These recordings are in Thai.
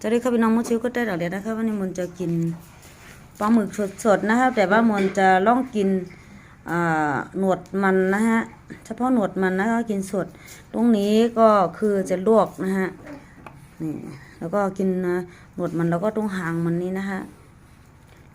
จะได้เข้าไปน้องมุชิวก็ได้ดอกเดียวนะคะวันนี้มนจะกินปลาหมึกสดๆนะคะแต่ว่ามนจะล่องกินหนวดมันนะฮะเฉพาะหนวดมันนะคะกินสดตรงนี้ก็คือจะลวกนะฮะนี่แล้วก็กินหนวดมันแล้วก็ตรงหางมันนี้นะคะ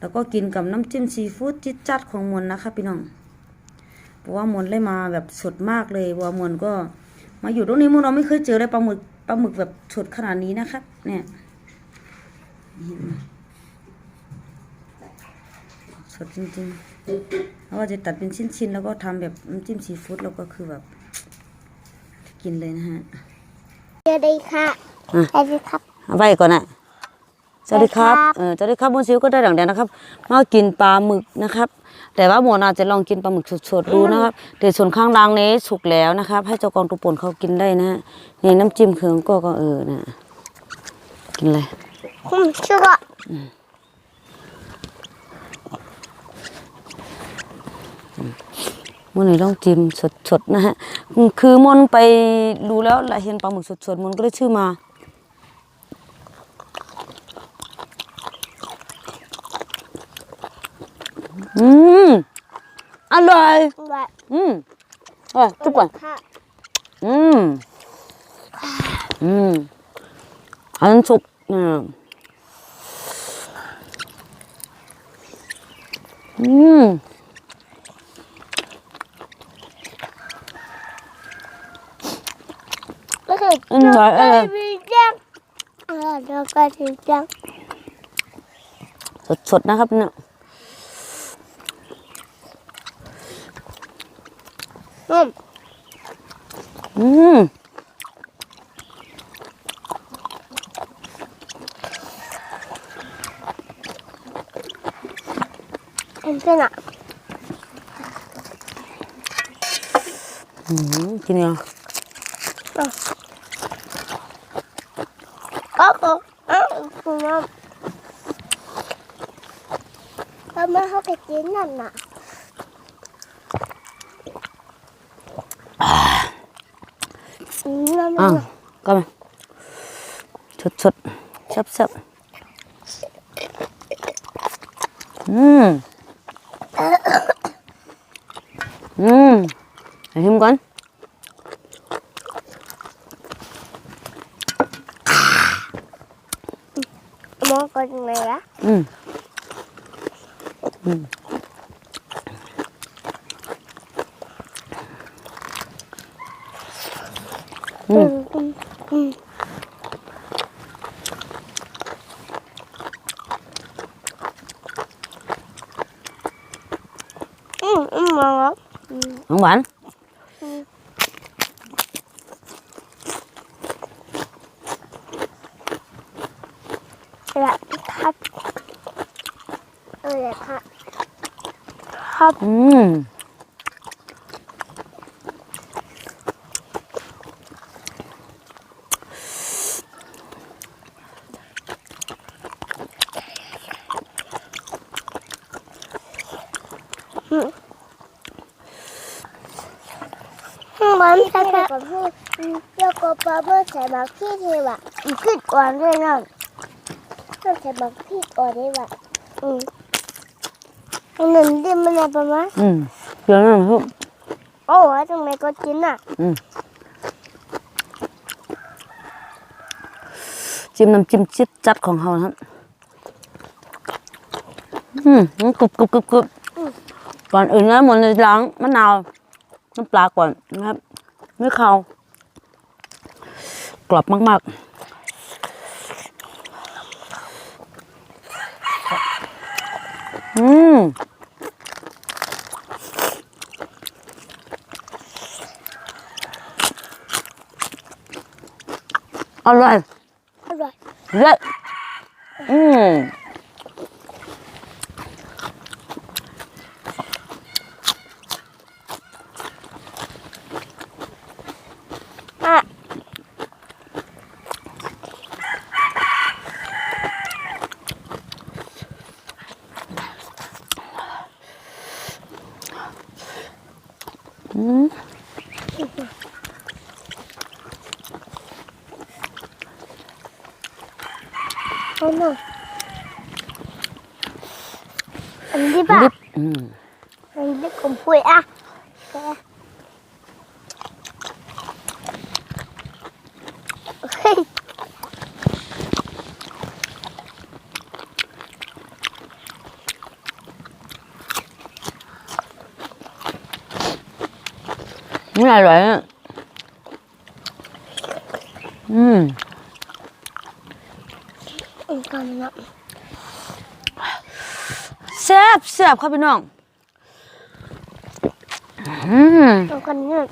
แล้วก็กินกับน้ำจิ้มซีฟู้ดจิดจัดของมนนะคะพี่น้องเพราะว่ามนได้มาแบบสดมากเลยว่ามนก็มาอยู่ตรงนี้มนต์เราไม่เคยเจอเลยปลาหมึกปลาหมึกแบบสดขนาดนี้นะครับเนี่ย สดจริงๆแล้วก็จะตัดเป็นชิ้นๆ แล้วก็ทำแบบน้ำจิ้มซีฟู้ดแล้วก็คือแบบ กินเลยนะฮะสวัสดีค่ะอะสวัสดีครับเอาไว้ก่อนนะสวัสดีครับครับเออสวัสดีครับมุนซิวก็ได้ดังเดียวนะครับ มากินปลาหมึกนะครับ แต่ว่าหมอนาจะลองกินปลาหมึกสดๆดูนะครับแต่ส่วนข้างล่างนี้สุกแล้วนะครับ ให้เจ้ากองตุป่นเขากินได้นะฮะนี่น้ำจิ้มเคืองก็ก็เออนะกินเลย คุณชื่อว่ามันเลยต้องจิ้มสดๆนะฮะ คือมนไปดูแล้วละเห็นปลาหมึกสดๆมนก็เลยชื่อมาอืมอร่อยว่าอืมอร่อยทุกคนค่ะอืม อืม อันนั้นสุก อืมอืมก็คืออืมอร่อยเออมีจังเออแล้วก็ถึงจังสดๆนะครับเนี่ยอืมอืม เอ็นเป็นอะอืมกินยังก็ก็เอ้าคุณน้ำทำไมเขาไปกินนั่นน่ะอืมนั่นอะน่ะก็มาสดๆแซ่บๆอืมอืมให้ชิมก่อนม องกันยังไงล่ะอืมอืมอืมอืมอืมอืมมอง แล้วน้องหวานละครับเออค่ะครับอืม มันจะกับพี่แล้วก็ปลาเมื่อใส่บักพี่เทวะอีกขึ้นก่อนด้วยนะเมื่อใส่บักพี่ก่อนได้วะอืมอันนั้นดิมันอะไรประมาณอืมเดี๋ยวนะลูกโอ้ยทำไมก็กินอะ อืมจิ้มน้ำจิ้มจิดจัดของเขานะครับอืมกรุบกรุบกรุบกรุบก่อนอื่นนะหมดเลยล้างมะนาวน้ำปลาก่อนนะครับ ไม่เขาวกรอบมาก ๆอืมอร่อยอร่อยเลิศอืม อืมเอาหน่อยอันนี้ป่ะ ดิบอืม อันนี้ผมพูดอะแกเฮ้ย นี่อร่อยอะอืมอีกคนนะแซ่บแซ่บครับพี่น้อง อืมอีกคนนึง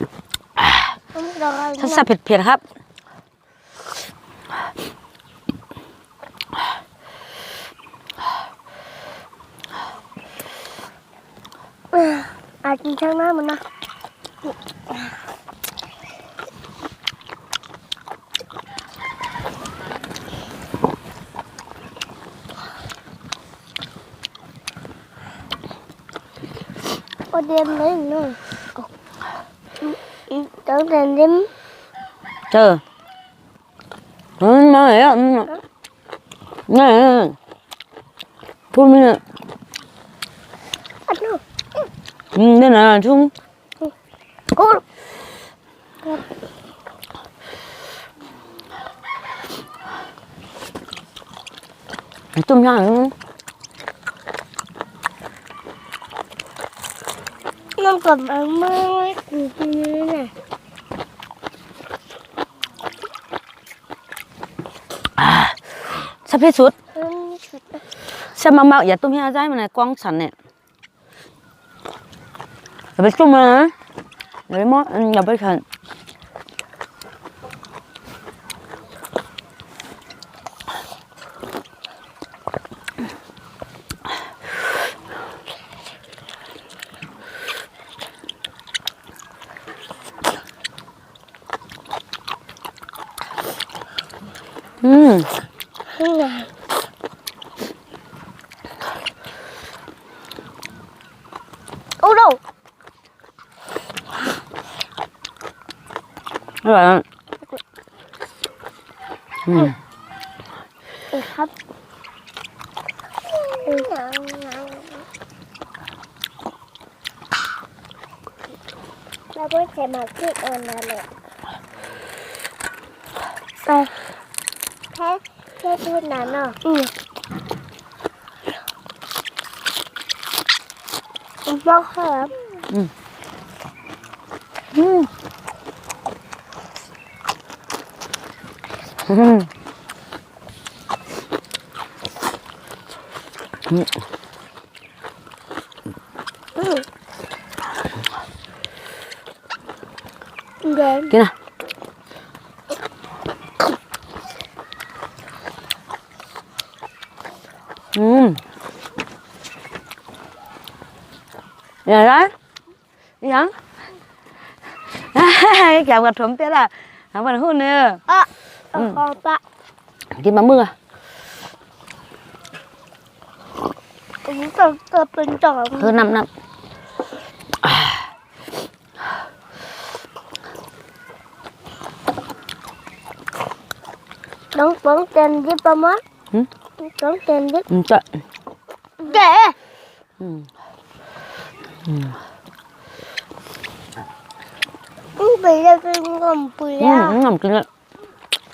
ต้องรอถ้าแซ่บเผ็ดๆครับอาจจะช่างหน้ามันนะ โอเดียมเลยหนึ่งต้องเดินดิมเจออืมมาเลยอะอืมนี่พูดไม่ได้อัดนู่นอืมนี่นะชุ่มกูจุ่มย่างอืมน้ำกับมันไม่กูกินเลยนะแซ่บที่สุดอืมสุดแซ่บมากๆอย่าตุ้มให้อาใจมันในกล้องฉันเนี่ยอย่าไปจุ่มมันนะอย่าไปมอดอย่าไปฉัน อืม นี่ไงโอ้โห อร่อยอะอืมเออครับเราก็ใช้มาคิดออนมาเลยไปแค่แค่พูดนานเนาะอืมบอกครับอืมอืม อืมเดินกินอะอืมอย่างไรอ ย่างแกะกระถมเตี้ยละหาวันหุ่นเนี่ยอะเอาขอ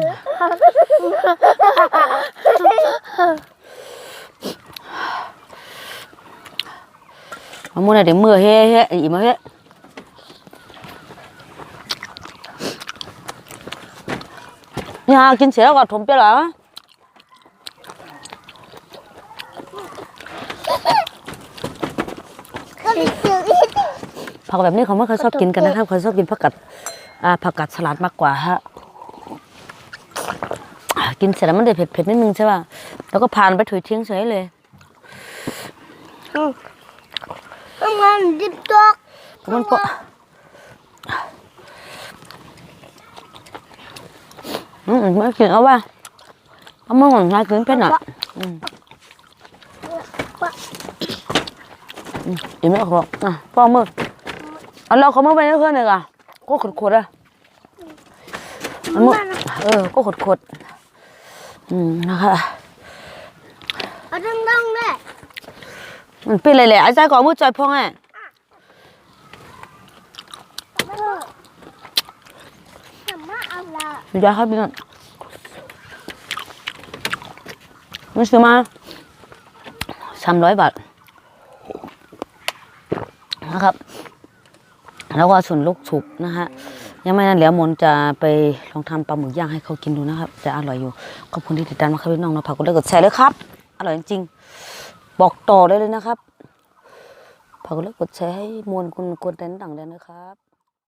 mà nữa. Thế tưởng mà nữa. Mà mua này để mưa he he, ý mà he. Nhà kinh sẽ là thùng bia là ก็ไปซื้อผักแบบนี้เขาไม่ค่อยชอบกินกันนะครับเขาชอบกินผักกัดผักกัดสลัดมากกว่าฮะ กินเสร็จแล้วมันจะเผ็ดๆนิดนึงใช่ป่ะ แล้วก็พานไปถุยทิ้งเฉยเลยอืมทำงานดิบตอกมันปะอืมไม่กินเอาว่าเอามาหอนนายกินเป็นอะอืมอืมอิ่มแล้วครับอะพ่อมือเอาเราเขามาไปเพื่อนเลยอะก็ขดขดๆอะอันมือเออ ก็ขดขดๆ อืมนะคะเอาดังๆด้วยมันเป็นอะไรแหละไอ้ใจก่อนมือใจพ่องอะทำมาเอาละดูยาครับพี่น้องมันซื้อมาสามร้อยบาทนะครับ แล้วก็ส่วนลูกฉุกนะฮะ ยังไม่นั้นแล้วมนจะไปลองทำปลาหมึกย่างให้เขากินดูนะครับ จะอร่อยอยู่ ขอบคุณที่ติดตามนะครับพี่น้องนะผักกดไลค์กดแชร์เลยครับ อร่อยจริงๆบอกต่อได้เลยนะครับผักกดไลค์กดแชร์ให้มวลคุณกวนเต้นต่างแดนนะครับ